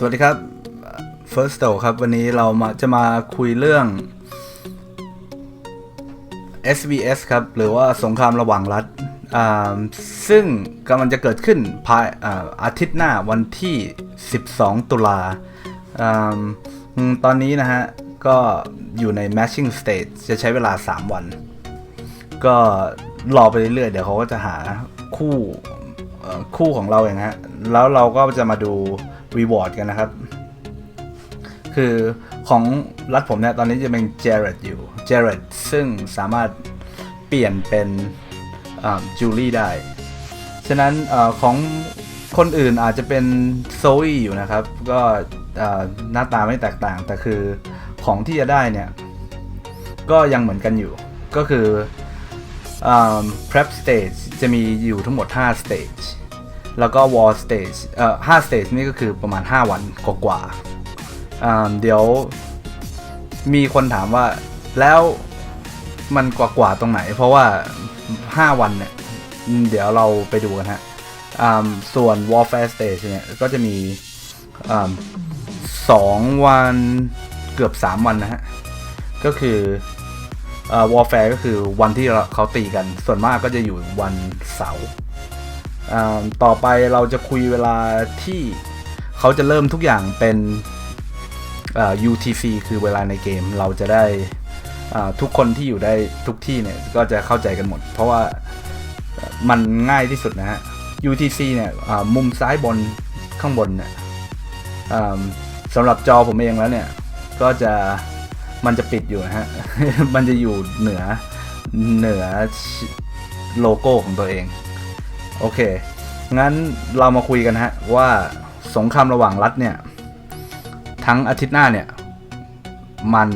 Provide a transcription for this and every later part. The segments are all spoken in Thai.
สวัสดีครับ First s t o ครับ วันนี้เรามาจะมาคุยเรื่อง SBS ครับ หรือว่าสงครามระหว่างรัฐอ่าซึ่งกำลังจะเกิดขึ้นภายอาอาทิตย์หน้าวันที่ 12 ตุลาอ่าตอนนี้นะฮะ ก็อยู่ใน matching stage จะใช้เวลา 3 วัน ก็รอไปเรื่อยๆ เดี๋ยวเขาก็จะหาคู่คู่ของเราเองฮะ แล้วเราก็จะมาดู reward กันนะครับ คือของรัฐผมเนี่ยตอนนี้จะเป็นเจเรตอยู่เจเรตซึ่งสามารถเปลี่ยนเป็นจูลี่ได้ ฉะนั้นอของคนอื่นอาจจะเป็นโซอีอยู่นะครับ ก็หน้าตาไม่แตกต่าง แต่คือของที่จะได้เนี่ย ก็ยังเหมือนกันอยู่ ก็คืออ prep stage จะมีอยู่ทั้งหมด 5 stage แล้วก็ war stage เอ่อ5 stage นี่ก็คือประมาณ 5 วันกว่าๆอ่าเดี๋ยวมีคนถามว่าแล้วมันกว่าๆตรงไหน เพราะว่า 5 วันเนี่ย เดี๋ยวเราไปดูกันฮะส่วน warfare stage เนี่ย ก็จะมีอสองวันเกือบ 3 วันนะฮะ ก็คือเอ่อ warfare ก็คือวันที่เขาตีกัน ส่วนมากก็จะอยู่วันเสาร์ ต่อไปเราจะคุยเวลาที่เขาจะเริ่มทุกอย่างเป็น UTC คือเวลาในเกมเราจะได้ทุกคนที่อยู่ได้ทุกที่เนี่ยก็จะเข้าใจกันหมด เพราะว่ามันง่ายที่สุดนะฮะ UTC เนี่ยมุมซ้ายบนข้างบนเนี่ยสำหรับจอผมเองแล้วเนี่ย ก็จะมันจะปิดอยู่นะฮะ มันจะอยู่เหนือเหนือโลโก้ของตัวเอง โอเค งั้นเรามาคุยกันฮะว่าสงครามระหว่างรัฐเนี่ย ทั้งอาทิตย์หน้าเนี่ย มัน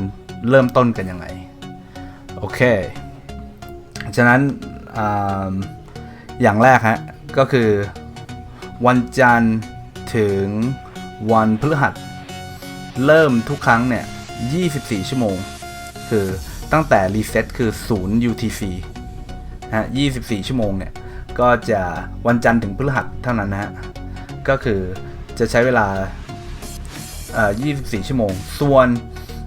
เริ่มต้นกันยังไง โอเค ฉะนั้นออย่างแรกฮะ ก็คือวันจันทร์ถึงวันพฤหัส เริ่มทุกครั้งเนี่ย 24 ชั่วโมง คือตั้งแต่รีเซ็ตคือ 0 UTC ฮะ 24 ชั่วโมงเนี่ย ก็จะวันจันทร์ถึงพฤหัสเท่านั้นนะฮะ ก็คือจะใช้เวลา 24 ชั่วโมง ส่วน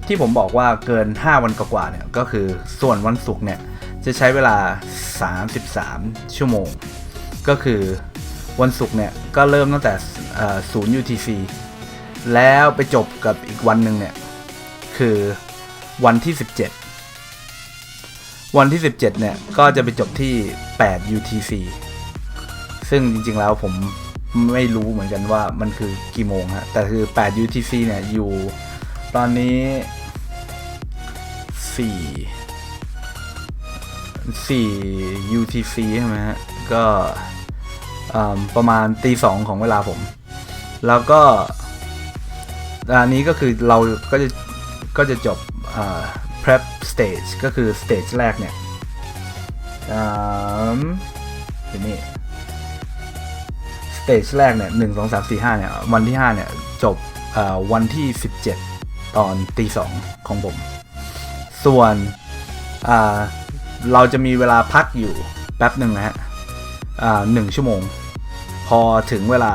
ที่ผมบอกว่าเกิน 5 วันกว่าเนี่ย ก็คือส่วนวันศุกร์เนี่ย จะใช้เวลา 33 ชั่วโมง ก็คือวันศุกร์เนี่ย ก็เริ่มตั้งแต่0 UTC แล้วไปจบกับอีกวันหนึ่งเนี่ย คือวันที่ 17 วันที่ 17 เนี่ย ก็จะไปจบที่ 8 UTC ซึ่งจริงๆแล้วผมไม่รู้เหมือนกันว่ามันคือกี่โมงฮะ แต่คือ 8 UTC เนี่ย อยู่ตอนนี้ 4 4 UTC ใช่ไหมฮะ ก็ประมาณตีสองของเวลาผม แล้วก็ อันนี้ก็คือเราก็จะก็จะจบ prep stage ก็คือ stage แรกเนี่ย อ่าทีนี้ stage แรกเนี่ยหนึ่งสองสามสี่ห้าเนี่ย วันที่ห้าเนี่ย จบวันที่สิบเจ็ดตอนตีสองของผม ส่วนเราจะมีเวลาพักอยู่แป๊บหนึ่งนะฮะหนึ่งชั่วโมง พอถึงเวลา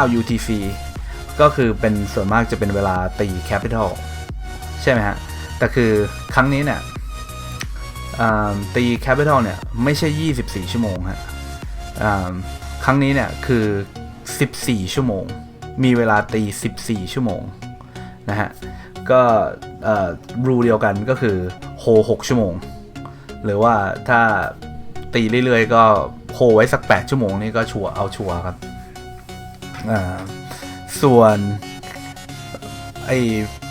9 UTC ก็คือเป็นส่วนมากจะเป็นเวลาตี Capital ใช่ไหมฮะ แต่คือครั้งนี้เนี่ย ตี Capital เนี่ย ไม่ใช่ 24 ชั่วโมงฮะครั้งนี้เนี่ย คือ 14 ชั่วโมง มีเวลาตี 14 ชั่วโมง นะฮะ ก็รูเดียวกันก็คือโฮ6ชั่วโมง หรือว่าถ้าตีเรื่อยๆ ก็โฮไว้สัก 8 ชั่วโมงนี่ก็ชัวเอาชัวครับส่วน ไอ้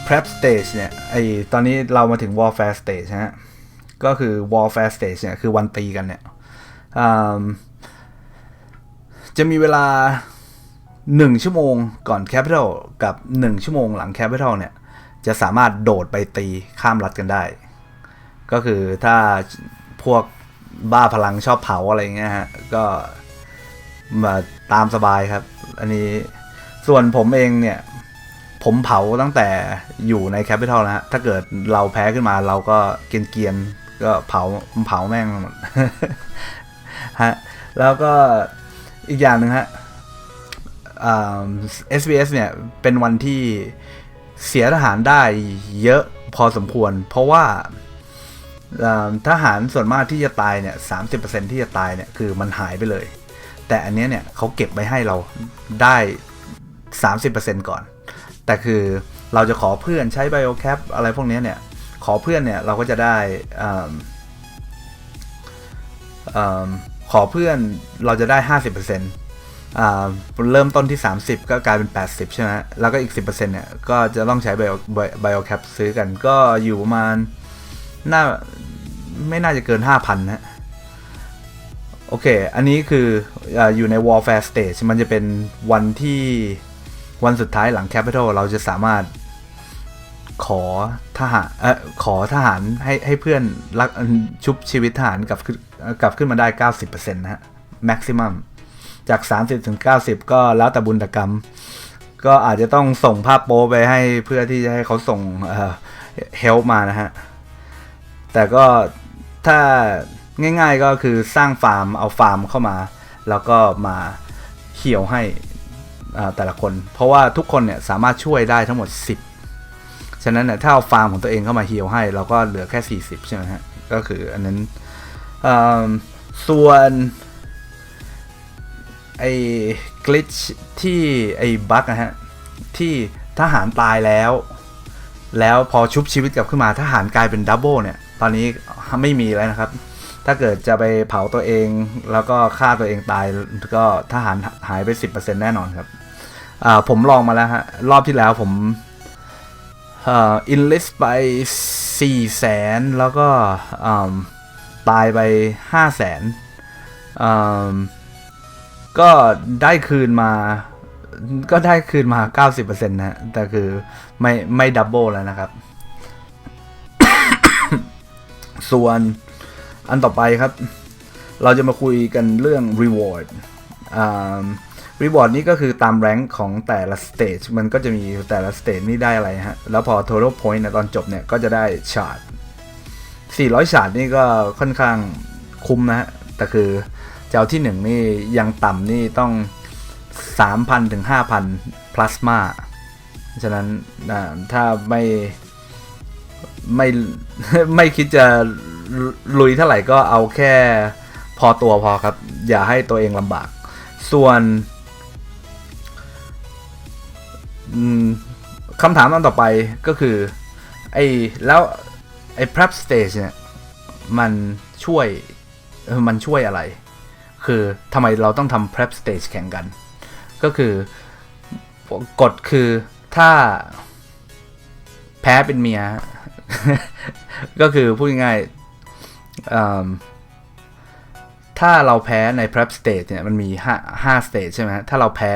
prep stage เนี่ย ไอ้ตอนนี้เรามาถึง warfare stage นะฮะ ก็คือ warfare stage เนี่ยคือวันตีกันเนี่ยจะมีเวลา 1 ชั่วโมงก่อน capital กับ 1 ชั่วโมงหลัง capital เนี่ย จะสามารถโดดไปตีข้ามรัฐกันได้ ก็คือถ้าพวกบ้าพลังชอบเผาอะไรเงี้ยฮะ ก็มาตามสบายครับ อันนี้ส่วนผมเองเนี่ย ผมเผาตั้งแต่อยู่ในแคปิตอลนะฮะ ถ้าเกิดเราแพ้ขึ้นมาเราก็เกียนๆก็ ก็เผาเผาแม่งหมดฮะแล้วก็อีกอย่างหนึ่งฮะอ่า SBS เนี่ย เป็นวันที่เสียทหารได้เยอะพอสมควร เพราะว่าทหารส่วนมากที่จะตายเนี่ยสาที่จะตายเนี่ย คือมันหายไปเลย แต่อันเนี้ยเนี่ยเขาเก็บไว้ให้เราได้ 30%ก่อน แต่คือเราจะขอเพื่อนใช้ BioCap อะไรพวกเนี้ยเนี่ย ขอเพื่อนเนี่ยเราก็จะได้ขอเพื่อนเราจะได้ 50%อ่าเริ่มต้นที่ 30 ก็กลายเป็น 80 ใช่ไหมแล้วก็อีก 10%เนี่ย ก็จะต้องใช้ Bio BioCap ซื้อกันก็อยู่ประมาณน่าไม่น่าจะเกิน 5,000 นะ โอเค อันนี้คืออาอยู่ใน Warfare Stage มันจะเป็นวันที่วันสุดท้ายหลัง Capital เราจะสามารถ ขอทหารเออขอทหารให้ให้เพื่อนรักชุบชีวิตทหารกลับกลับขึ้นมาได้ 90%นะฮะ maximum จาก 30ถึง90 ก็แล้วแต่บุญตกรรม ก็อาจจะต้องส่งภาพโป๊ไปให้เพื่อที่จะให้เขาส่งเอ่อ help มานะฮะ แต่ก็ถ้าง่ายๆก็คือสร้างฟาร์มเอาฟาร์มเข้ามา แล้วก็มาเหี่ยวให้อ่าแต่ละคน เพราะว่าทุกคนเนี่ยสามารถช่วยได้ทั้งหมด 10 ฉะนั้นเนี่ยถ้าเอาฟาร์มของตัวเองเข้ามาเหี่ยวให้ เราก็เหลือแค่ 40 ใช่ไหมฮะ ก็คืออันนั้นส่วนไอ้กลิชที่ไอ้บั๊กนะฮะ ที่ทหารตายแล้ว แล้วพอชุบชีวิตกลับขึ้นมาทหารกลายเป็นดับเบิลเนี่ย ตอนนี้ไม่มีแล้วนะครับ ถ้าเกิดจะไปเผาตัวเองแล้วก็ฆ่าตัวเองตายก็ทหารหายไป 10%แน่นอนครับผมลองมาแล้วฮะ รอบที่แล้วผม อ่อ enlist ไป4แสนแล้วก็ตายไป5แสนก็ได้คืนมา ก็ได้คืนมา 90%นะฮะแต่คือไม่ไม่ดับเบิลแล้วนะครับ ส่วนอันต่อไปครับ เราจะมาคุยกันเรื่อง reward อ่า reward นี่ก็คือตามแรงของแต่ละ stage มันก็จะมีแต่ละ stage นี่ได้อะไรฮะ แล้วพอ total point เนี่ยตอนจบเนี่ย ก็จะได้ชาร์ต400 ชาร์ตนี่ก็ค่อนข้างคุ้มนะฮะ แต่คือเจ้าที่ 1 นี่ยังต่ำนี่ต้อง 3,000 ถึง 5,000 พลาสมาฉะนั้นอ่าถ้าไม่ไม่ไม่คิดจะลุยเท่าไหร่ก็เอาแค่พอตัวพอครับ อย่าให้ตัวเองลำบาก ส่วน คำถามอันต่อไปก็คือไอ้แล้วไอ้ prep stage เนี่ยมันช่วยมันช่วยอะไร คือทำไมเราต้องทำ prep stage แข่งกัน ก็คือกฎคือถ้าแพ้เป็นเมีย ก็คือพูดง่ายๆถ้าเราแพ้ใน prep stage เนี่ยมันมี 5 5 stage ใช่ไหมฮะถ้าเราแพ้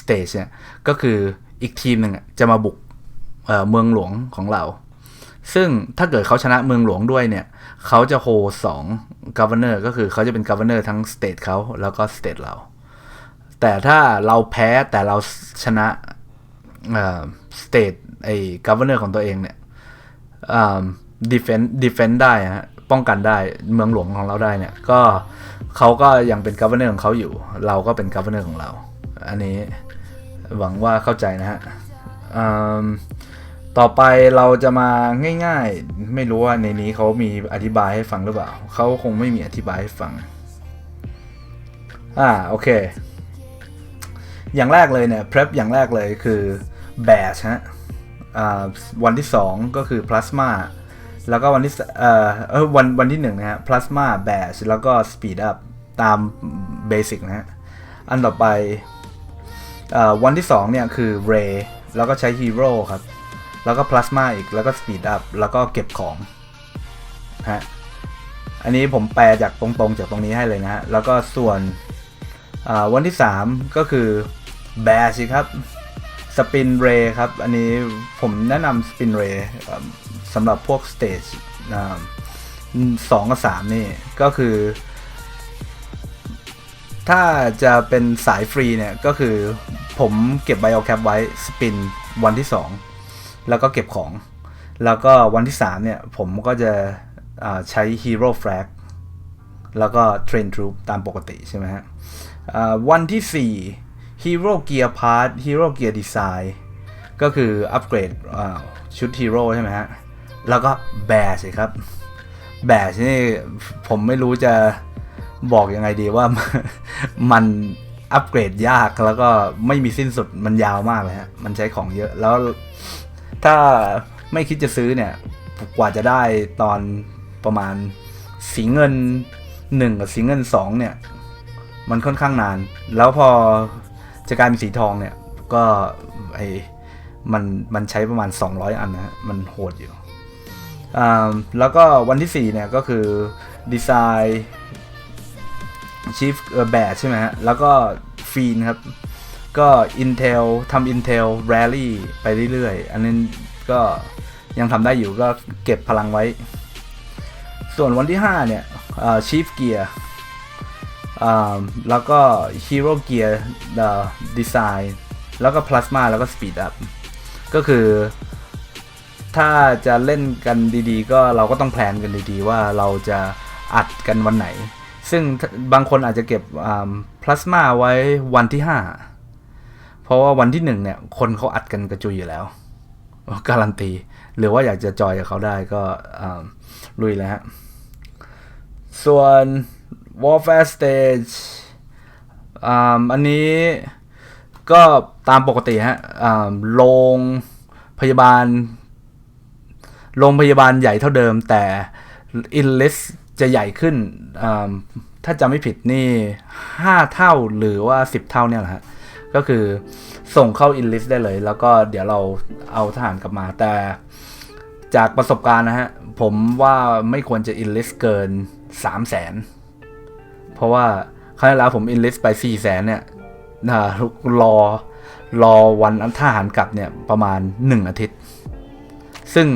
stage เนี่ยก็คือ อีกทีมหนึ่งจะมาบุกเเมืองหลวงของเรา ซึ่งถ้าเกิดเขาชนะเมืองหลวงด้วยเนี่ย เขาจะโฮสอง governor ก็คือเขาจะเป็น governor ทั้ง state เขาแล้วก็ state เรา แต่ถ้าเราแพ้แต่เราชนะสเอ่อ state ไอ้ governor ของตัวเองเนี่ยอ่า defend defend ได้ฮะป้องกันได้เมืองหลวงของเราได้เนี่ย ก็เขาก็ยังเป็น governor ของเขาอยู่ เราก็เป็น governor ของเรา อันนี้ หวังว่าเข้าใจนะฮะต่อไปเราจะมาง่ายๆ ไม่รู้ว่าในนี้เขามีอธิบายให้ฟังหรือเปล่า เขาคงไม่มีอธิบายให้ฟัง อ่าโอเค อย่างแรกเลยเนี่ย prep อย่างแรกเลยคือ batch ฮะ อ่าวันที่ 2 ก็คือ plasma แล้วก็วันที่เอ่อเออวันวันที่1นะฮะ plasma batch แล้วก็ speed up ตาม basic นะฮะ อันต่อไป วันที่2เนี่ยคือ ray แล้วก็ใช้ hero ครับ แล้วก็ plasma อีกแล้วก็ speed up แล้วก็เก็บของฮะอันนี้ผมแปลจากตรงๆจากตรงนี้ให้เลยนะฮะ แล้วก็ส่วนวันที่ 3 ก็คือ bash ครับ spin ray ครับ อันนี้ผมแนะนำ spin ray เอ่อสำหรับพวก stage อ่าสองกับสามนี่ ก็คือ ถ้าจะเป็นสายฟรีเนี่ย ก็คือผมเก็บไบโอแคปไว้สปินวันที่ 2 แล้วก็เก็บของ แล้วก็วันที่ 3 เนี่ย ผมก็จะใช้ Hero Flag แล้วก็ Train Troop ตามปกติใช่ไหมฮะวันที่ Hero Gear Part Hero Gear Design ก็คืออัปเกรดชุดฮีโร่ใช่ไหมฮะ แล้วก็แบชครับ แบชนี่ผมไม่รู้จะ บอกยังไงดีว่ามันอัปเกรดยากแล้วก็ไม่มีสิ้นสุดมันยาวมากเลยฮะ มันใช้ของเยอะแล้วถ้าไม่คิดจะซื้อเนี่ย กว่าจะได้ตอนประมาณสีเงินหนึ่งกับสีเงินสองเนี่ย มันค่อนข้างนาน แล้วพอจะกลายเป็นสีทองเนี่ย ก็ไอมันมันใช้ประมาณ 200 อันนะฮะมันโหดอยู่อ่าแล้วก็วันที่ 4 เนี่ยก็คือดีไซน์ Chief เออแบดใช่ไหมฮะ แล้วก็ฟีนครับ ก็ Intel ทำ Intel Rally ไปเรื่อยๆ อันนี้ก็ยังทำได้อยู่ก็เก็บพลังไว้ ส่วนวันที่ 5 เนี่ยอ่า Chief Gear อ่าแล้วก็ Hero Gear the Design แล้วก็ Plasma แล้วก็ Speed Up ก็คือถ้าจะเล่นกันดีๆ ก็เราก็ต้องแพลนกันดีๆ ว่าเราจะอัดกันวันไหน ซึ่งบางคนอาจจะเก็บพลาสมาไว้วันที่ 5 เพราะว่าวันที่ 1 เนี่ย คนเขาอัดกันกระจุยอยู่แล้ว การันตี หรือว่าอยากจะจอยกับเขาได้ก็ลุยเลยฮะ ส่วน Warfare Stage อันนี้ก็ตามปกติฮะโรงพยาบาล โรงพยาบาลใหญ่เท่าเดิมแต่ in list จะใหญ่ขึ้น ถ้าจำไม่ผิดนี่ 5 เท่าหรือว่า 10 เท่าเนี่ยแหละฮะ ก็คือส่งเข้า in list ได้เลย แล้วก็เดี๋ยวเราเอาทหารกลับมาแต่จากประสบการณ์นะฮะ ผมว่าไม่ควรจะ in list เกิน 3 0 0 0 0นเพราะว่าครั้งแล้วผม in list ไป 4 0 0 0 0นเนี่ยรอรอวันทหารกลับเนี่ยประมาณ 1 อาทิตย์ ซึ่ง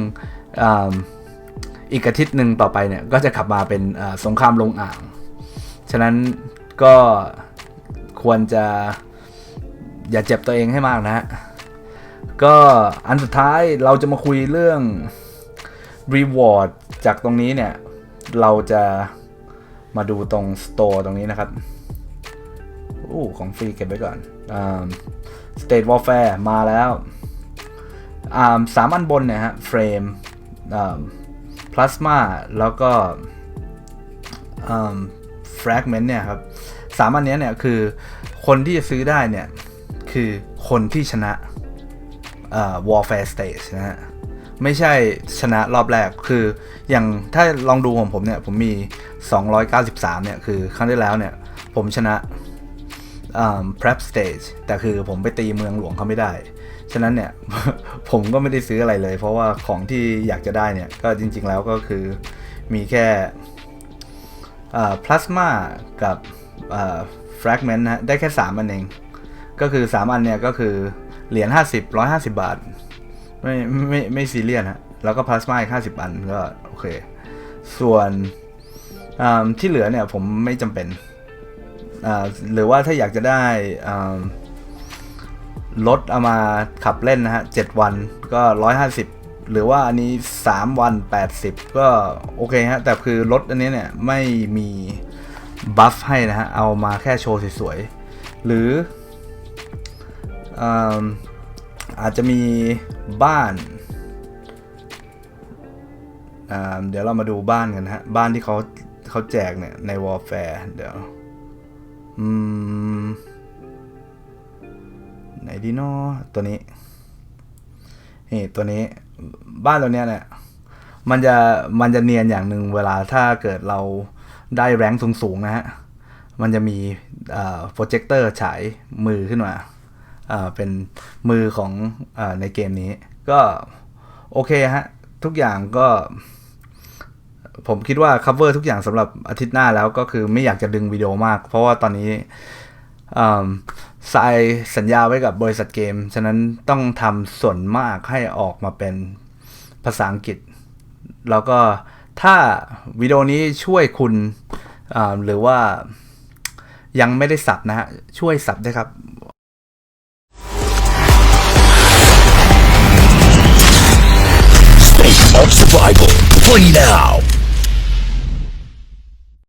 อีกอาทิตย์หนึ่งต่อไปเนี่ยก็จะขับมาเป็นสงครามลงอ่าง ฉะนั้นก็ควรจะอย่าเจ็บตัวเองให้มากนะฮะ ก็อันสุดท้ายเราจะมาคุยเรื่อง reward จากตรงนี้เนี่ย เราจะมาดูตรง store ตรงนี้นะครับอู้ของฟรีเก็บไว้ก่อนอ State Warfare มาแล้วสามอันบนเนี่ยฮะ เฟรม อ่า plasma แล้วก็ fragment เนี่ยครับสามอันนี้เนี่ยคือคนที่จะซื้อได้เนี่ย คือคนที่ชนะอ่า warfare stage นะฮะไม่ใช่ชนะรอบแรกคืออย่างถ้าลองดูของผมเนี่ย ผมมี 293 เนี่ย คือครั้งที่แล้วเนี่ย ผมชนะ prep stage แต่คือผมไปตีเมืองหลวงเขาไม่ได้ ฉะนั้นเนี่ย ผมก็ไม่ได้ซื้ออะไรเลย เพราะว่าของที่อยากจะได้เนี่ย ก็จริง ๆ แล้วก็คือมีแค่ plasma กับ fragment นะได้แค่ 3 อันเอง ก็คือ 3 อันเนี่ยก็คือเหรียญ50 150 บาท ไม่ไม่ไม่ซีเรียสฮะแล้วก็พลาสมาอีกห้าสิบอันก็โอเค ส่วนที่เหลือเนี่ยผมไม่จำเป็น หรือว่าถ้าอยากจะได้อ่าลดเอามาขับเล่นนะฮะเจ็ดวันก็ร้อยห้าสิบหรือว่าอันนี้สามวันแปดสิบก็โอเคฮะ แต่คือลดอันนี้เนี่ย ไม่มีบัฟให้นะฮะ เอามาแค่โชว์สวยๆ หรืออาจจะมีบ้าน เดี๋ยวเรามาดูบ้านกันนะฮะ บ้านที่เขาเขาแจกเนี่ย ใน Warfare เดี๋ยว อืม ไหนดีเนาะตัวนี้นี่ตัวนี้บ้านตัวเนี้ยเนี่ยมันจะมันจะเนียนอย่างหนึ่งเวลาถ้าเกิดเราได้แรงสูงๆนะฮะ มันจะมีโปรเจคเตอร์ฉายมือขึ้นมาเป็นมือของอในเกมนี้ ก็โอเคฮะ ทุกอย่างก็ ผมคิดว่า cover ทุกอย่างสำหรับอาทิตย์หน้าแล้วก็คือไม่อยากจะดึงวิดีโอมาก เพราะว่าตอนนี้สายสัญญาไว้กับบริษัทเกม ฉะนั้นต้องทำส่วนมากให้ออกมาเป็นภาษาอังกฤษ แล้วก็ถ้าวิดีโอนี้ช่วยคุณหรือว่ายังไม่ได้สับนะฮะ ช่วยสับด้วยครับ Space of Survival. Play now.